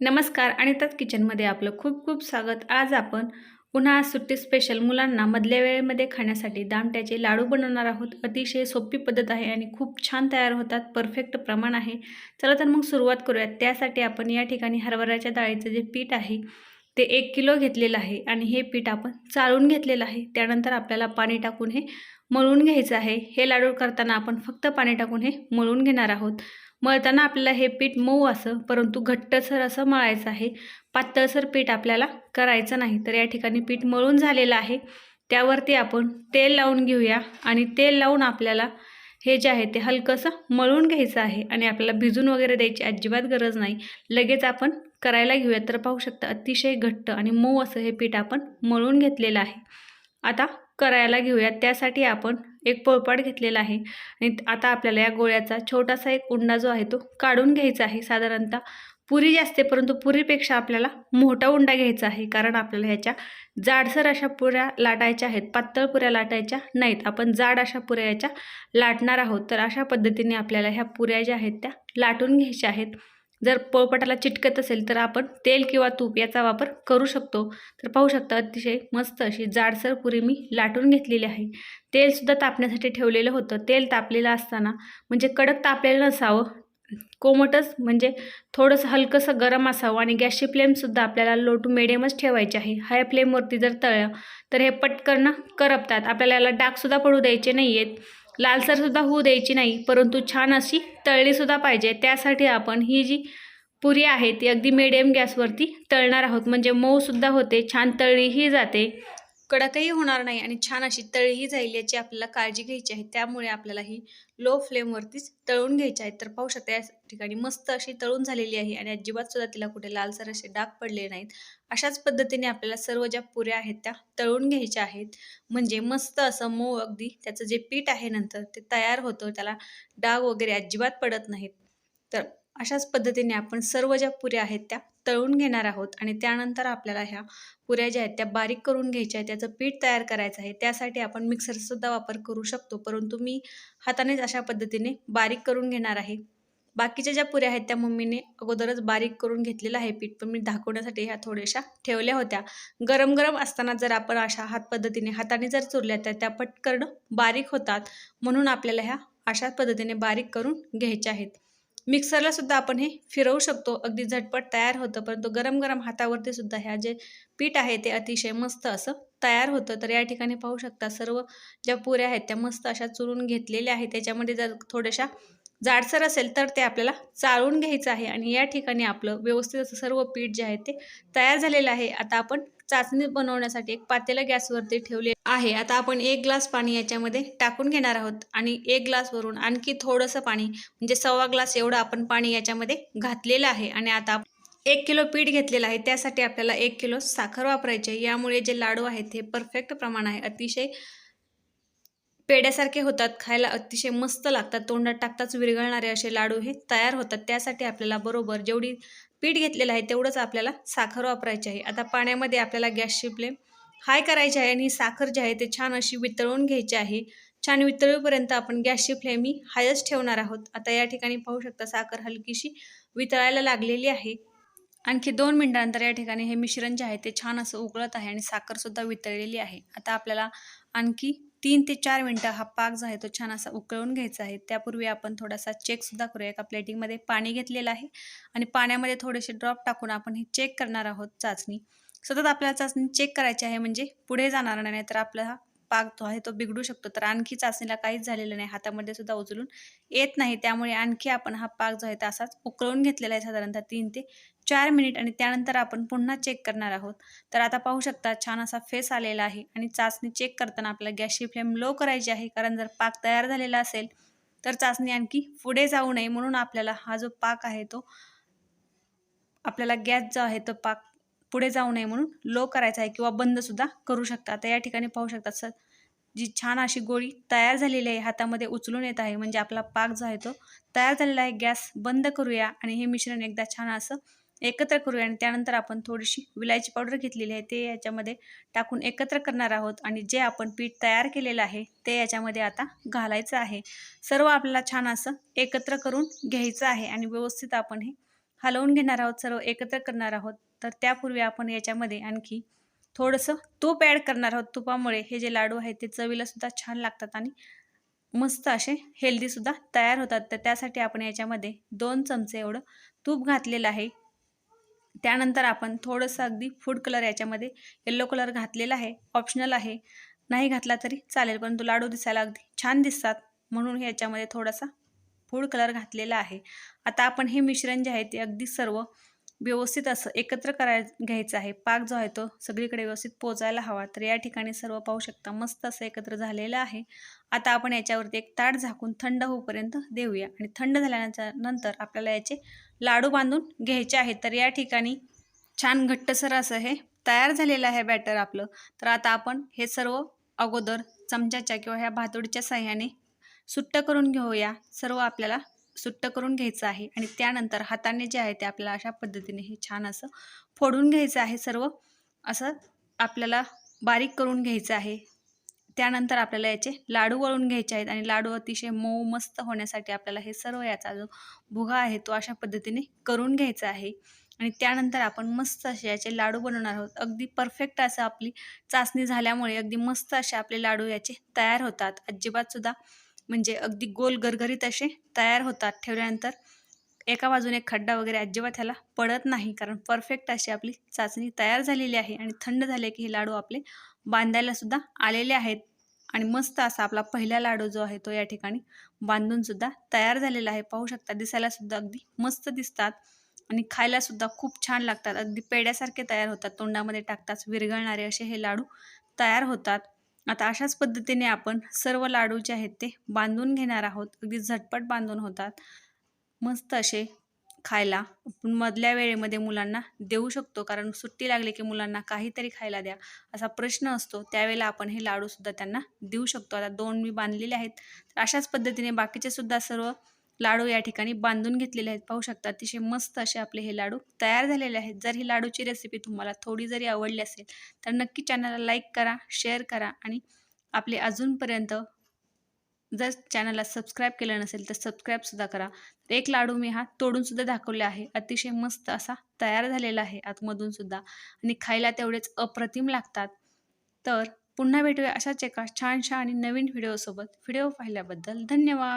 नमस्कार अनिताच किचनमध्ये आपलं खूप खूप स्वागत. आज आपण उन्हाळा सुट्टी स्पेशल मुलांना मधल्या वेळेमध्ये खाण्यासाठी दामट्याचे लाडू बनवणार आहोत. अतिशय सोपी पद्धत आहे आणि खूप छान तयार होतात. परफेक्ट प्रमाण आहे. चला तर मग सुरुवात करूयात. त्यासाठी आपण या ठिकाणी हरभऱ्याच्या डाळीचं जे पीठ आहे ते एक किलो घेतलेलं आहे आणि हे पीठ आपण चाळून घेतलेलं आहे. त्यानंतर आपल्याला पाणी टाकून हे मळून घ्यायचं आहे. हे लाडू करताना आपण फक्त पाणी टाकून हे मळून घेणार आहोत. मळताना आपल्याला हे पीठ मऊ असं परंतु घट्टसर असं मळायचं आहे. पातळसर पीठ आपल्याला करायचं नाही. तर या ठिकाणी पीठ मळून झालेलं आहे. त्यावरती आपण तेल लावून घेऊया आणि तेल लावून आपल्याला हे जे आहे ते हलकंसं मळून घ्यायचं आहे आणि आपल्याला भिजून वगैरे द्यायची अजिबात गरज नाही. लगेच आपण करायला घेऊया. तर पाहू शकता अतिशय घट्ट आणि मऊ असं हे पीठ आपण मळून घेतलेलं आहे. आता करायला घेऊयात. त्यासाठी आपण एक पोळपाट घेतलेला आहे. आणि आता आपल्याला या गोळ्याचा छोटासा एक उंडा जो आहे तो काढून घ्यायचा आहे साधारणतः. पुरी जास्त परंतु पुरीपेक्षा आपल्याला मोठा उंडा घ्यायचा आहे. कारण आपल्याला ह्याच्या जाडसर अशा पुऱ्या लाटायच्या आहेत. पातळ पुऱ्या लाटायच्या नाहीत. आपण जाड अशा पुऱ्या याच्या लाटणार आहोत. तर अशा पद्धतीने आपल्याला ह्या पुऱ्या ज्या आहेत त्या लाटून घ्यायच्या आहेत. जर पोळपटाला चिटकत असेल तर आपण तेल किंवा तूप याचा वापर करू शकतो. तर पाहू शकता अतिशय मस्त अशी जाडसर पुरी मी लाटून घेतलेली आहे. तेलसुद्धा तापण्यासाठी ठेवलेलं होतं. तेल तापलेलं असताना म्हणजे कडक तापलेलं नसावं. कोमटच म्हणजे थोडंसं हलकंसं गरम असावं आणि गॅसची फ्लेमसुद्धा आपल्याला लो टू मिडियमच ठेवायची आहे. हाय फ्लेमवरती जर तळलं तर हे पटकन करपतात. आपल्याला याला डागसुद्धा पडू द्यायचे नाही आहेत लालसरसुद्धा होऊ द्यायची नाही परंतु छान अशी तळलीसुद्धा पाहिजे. त्यासाठी आपण ही जी पुरी आहे ती अगदी मिडियम गॅसवरती तळणार आहोत. म्हणजे मऊसुद्धा होते छान तळलीही जाते. कडकही होणार नाही आणि छान अशी तळीही जाईल याची आपल्याला काळजी घ्यायची आहे. त्यामुळे आपल्याला ही लो फ्लेमवरतीच तळून घ्यायची आहे. तर पाहू शकता या ठिकाणी मस्त अशी तळून झालेली आहे आणि अजिबात सुद्धा तिला कुठे लालसर असे डाग पडले नाहीत. अशाच पद्धतीने आपल्याला सर्व ज्या पुऱ्या आहेत त्या तळून घ्यायच्या आहेत. म्हणजे मस्त असं मऊ अगदी त्याचं जे पीठ आहे नंतर ते तयार होतं. त्याला डाग वगैरे अजिबात पडत नाहीत. तर अशाच पद्धतीने आपण सर्व ज्या पुऱ्या आहेत त्या तळून घेणार आहोत आणि त्यानंतर आपल्याला ह्या पुऱ्या ज्या आहेत त्या बारीक करून घ्यायच्या आहेत त्याचं पीठ तयार करायचं आहे. त्यासाठी आपण मिक्सरसुद्धा वापर करू शकतो परंतु मी हातानेच अशा पद्धतीने बारीक करून घेणार आहे. बाकीच्या ज्या पुऱ्या आहेत त्या मम्मीने अगोदरच बारीक करून घेतलेलं आहे पीठ पण मी दाखवण्यासाठी ह्या थोड्याशा ठेवल्या होत्या. गरम गरम असताना जर आपण अशा हात पद्धतीने हाताने जर चुरल्या तर त्या पटकन बारीक होतात म्हणून आपल्याला ह्या अशा पद्धतीने बारीक करून घ्यायच्या आहेत. मिक्सरला सुद्धा आपण हे फिरवू शकतो. अगदी झटपट तयार होतं परंतु गरम गरम हातावरती सुद्धा ह्या जे पीठ आहे ते अतिशय मस्त असं तयार होतं. तर या ठिकाणी पाहू शकता सर्व ज्या पुऱ्या आहेत त्या मस्त अशा चुरून घेतलेल्या आहेत. त्याच्यामध्ये जर थोड्याशा जाडसर असेल तर ते आपल्याला चाळून घ्यायचं आहे. आणि या ठिकाणी आपलं व्यवस्थित असं सर्व पीठ जे आहे ते तयार झालेलं आहे. आता आपण चाचणी बनवण्यासाठी एक पातेलं गॅसवरती ठेवले आहे. आता आपण एक ग्लास पाणी याच्यामध्ये टाकून घेणार आहोत. आणि एक ग्लासवरून आणखी थोडंसं पाणी म्हणजे सव्वा ग्लास एवढं आपण पाणी याच्यामध्ये घातलेलं आहे. आणि आता एक किलो पीठ घेतलेलं आहे. त्यासाठी आपल्याला एक किलो साखर वापरायची आहे. यामुळे जे लाडू आहेत हे परफेक्ट प्रमाण आहे. अतिशय पेड्यासारखे होतात खायला अतिशय मस्त लागतात तोंडात टाकताच विरघळणारे असे लाडू हे तयार होतात. त्यासाठी आपल्याला बरोबर जेवढी पीठ घेतलेलं आहे तेवढंच आपल्याला साखर वापरायची आहे. आता पाण्यामध्ये आपल्याला गॅसची फ्लेम हाय करायची आहे आणि साखर जी आहे ते छान अशी वितळून घ्यायची आहे. छान वितळेपर्यंत आपण गॅसची फ्लेम ही हायच ठेवणार आहोत. आता या ठिकाणी पाहू शकता साखर हलकीशी वितळायला लागलेली आहे. आणखी दोन मिनटानंतर या ठिकाणी हे मिश्रण जे आहे ते छान असं उकळत आहे आणि साखरसुद्धा वितळलेली आहे. आता आपल्याला आणखी तीन ते चार मिनटं हा पाक जो आहे तो छान असा उकळून घ्यायचा आहे. त्यापूर्वी आपण थोडासा चेकसुद्धा करूया. एका प्लेटिंगमध्ये पाणी घेतलेलं आहे. आणि पाण्यामध्ये थोडेसे ड्रॉप टाकून आपण हे चेक करणार आहोत चाचणी. सतत आपल्याला चाचणी चेक करायची आहे म्हणजे पुढे जाणार नाही तर आपला हा पाक जो आहे तो बिघडू शकतो. तर आणखी चाचणीला काहीच झालेलं नाही. हातामध्ये सुद्धा उचलून येत नाही. त्यामुळे आणखी आपण हा पाक जो आहे तो असाच उकळून घेतलेला आहे साधारणतः तीन ते चार मिनिट आणि त्यानंतर आपण पुन्हा चेक करणार आहोत. तर आता पाहू शकता छान असा फेस आलेला आहे आणि चाचणी चेक करताना आपल्याला गॅसची फ्लेम लो करायची आहे. कारण जर पाक तयार झालेला असेल तर चाचणी आणखी पुढे जाऊ नये म्हणून आपल्याला हा जो पाक आहे तो आपल्याला गॅस जो आहे तो पाक पुढे जाऊ नये म्हणून लो करायचा आहे किंवा बंदसुद्धा करू शकता. आता या ठिकाणी पाहू शकता सर जी छान अशी गोळी तयार झालेली आहे हातामध्ये उचलून येत आहे. म्हणजे आपला पाक जो आहे तो तयार झालेला आहे. गॅस बंद करूया आणि हे मिश्रण एकदा छान असं एकत्र करूया आणि त्यानंतर आपण थोडीशी विलायची पावडर घेतलेली आहे ते याच्यामध्ये टाकून एकत्र करणार आहोत आणि जे आपण पीठ तयार केलेलं आहे ते याच्यामध्ये आता घालायचं आहे. सर्व आपल्याला छान असं एकत्र करून घ्यायचं आहे आणि व्यवस्थित आपण हे हलवून घेणार आहोत सर्व एकत्र करणार आहोत. तर त्यापूर्वी आपण याच्यामध्ये आणखी थोडंसं तूप ॲड करणार आहोत. तुपामुळे हे जे लाडू आहेत ते चवीलासुद्धा छान लागतात आणि मस्त असे हेल्दीसुद्धा तयार होतात. तर त्यासाठी आपण याच्यामध्ये दोन चमचे एवढं तूप घातलेलं आहे. त्यानंतर आपण थोडंसं अगदी फूड कलर याच्यामध्ये येल्लो कलर घातलेला आहे ऑप्शनल आहे. नाही घातला तरी चालेल परंतु लाडू दिसायला अगदी छान दिसतात. म्हणून याच्यामध्ये थोडासा फूड कलर घातलेला आहे. आता आपण हे मिश्रण जे आहे ते अगदी सर्व व्यवस्थित असं एकत्र कराय घ्यायचं आहे. पाक जो आहे तो सगळीकडे व्यवस्थित पोचायला हवा. तर या ठिकाणी सर्व पाहू शकता मस्त असं एकत्र झालेलं आहे. आता आपण याच्यावरती एक ताट झाकून थंड होऊपर्यंत देऊया. आणि थंड झाल्यानंतर नंतर आपल्याला याचे लाडू बांधून घ्यायचे आहेत. तर या ठिकाणी छान घट्टसर असं हे तयार झालेलं आहे बॅटर आपलं. तर आता आपण हे सर्व अगोदर चमच्याच्या किंवा ह्या भातोडीच्या साह्याने सुट्ट करून घेऊया. सर्व आपल्याला सुट्ट करून घ्यायचं आहे. आणि त्यानंतर हाताने जे आहे ते आपल्याला अशा पद्धतीने हे छान असं फोडून घ्यायचं आहे. सर्व असं आपल्याला बारीक करून घ्यायचं आहे. त्यानंतर आपल्याला याचे लाडू वळून घ्यायचे आहेत आणि लाडू अतिशय मऊ मस्त होण्यासाठी आपल्याला हे सर्व याचा जो भुगा आहे तो अशा पद्धतीने करून घ्यायचा आहे. आणि त्यानंतर आपण मस्त असे याचे लाडू बनवणार आहोत. अगदी परफेक्ट असं आपली चाचणी झाल्यामुळे अगदी मस्त असे आपले लाडू याचे तयार होतात. अजिबातसुद्धा म्हणजे अगदी गोल गरगरीत असे तयार होतात. ठेवल्यानंतर एका बाजूने खड्डा वगैरे अजिबात ह्याला पडत नाही. कारण परफेक्ट अशी आपली चाचणी तयार झालेली आहे आणि थंड झाले की हे लाडू आपले बांधायला सुद्धा आलेले आहेत. आणि मस्त असा आपला पहिला लाडू जो आहे तो या ठिकाणी बांधून सुद्धा तयार झालेला आहे. पाहू शकता दिसायला सुद्धा अगदी मस्त दिसतात. आणि खायला सुद्धा खूप छान लागतात. अगदी पेड्यासारखे तयार होतात. तोंडामध्ये टाकताच विरघळणारे असे हे लाडू तयार होतात. आता अशाच पद्धतीने आपण सर्व लाडू जे आहेत ते बांधून घेणार आहोत. अगदी झटपट बांधून होतात. मस्त असे खायला. आपण मधल्या वेळेमध्ये मुलांना देऊ शकतो. कारण सुट्टी लागली की मुलांना काहीतरी खायला द्या असा प्रश्न असतो. त्यावेळेला आपण हे लाडूसुद्धा त्यांना देऊ शकतो. आता दोन मी बांधलेले आहेत. तर अशाच पद्धतीने बाकीचे सुद्धा सर्व लाडू या ठिकाणी बांधून घेतलेले आहेत. पाहू शकता अतिशय मस्त असे आपले हे लाडू तयार झालेले आहेत. जर ही लाडूची रेसिपी तुम्हाला थोडी जरी आवडली असेल तर नक्की चॅनलला लाईक करा शेअर करा आणि आपले अजूनपर्यंत जर चॅनलला सबस्क्राईब केलं नसेल तर सबस्क्राईबसुद्धा करा. एक लाडू मी हा तोडूनसुद्धा दाखवले आहे. अतिशय मस्त असा तयार झालेला आहे आतमधूनसुद्धा आणि खायला तेवढेच अप्रतिम लागतात. तर पुन्हा भेटूया अशाच एका छानशा आणि नवीन व्हिडिओसोबत व्हिडिओ पाहिल्याबद्दल धन्यवाद.